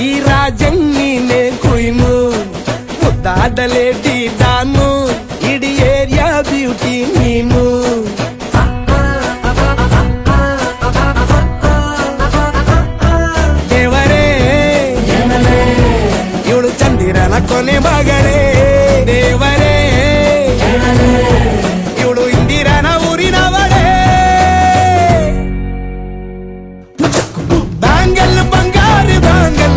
ಈ ರಾಜ ನೀನೆ ಕುಯ್ನು ಮುದ್ದಾಡಲೇಟಿ ದಾನು ಇಡೀ ಏರಿಯಾ ಬ್ಯೂಟಿ ನೀನು ದೇವರೇ ಇವಳು ಚಂದಿರನ ಕೊನೆ ಮಗಳೇ ದೇವರೇ ಇವಳು ಇಂದಿರನ ಊರಿನವಳೇ ಬಾಂಗಲ್ ಬಂಗಾರಿ ಬಾಂಗಲ್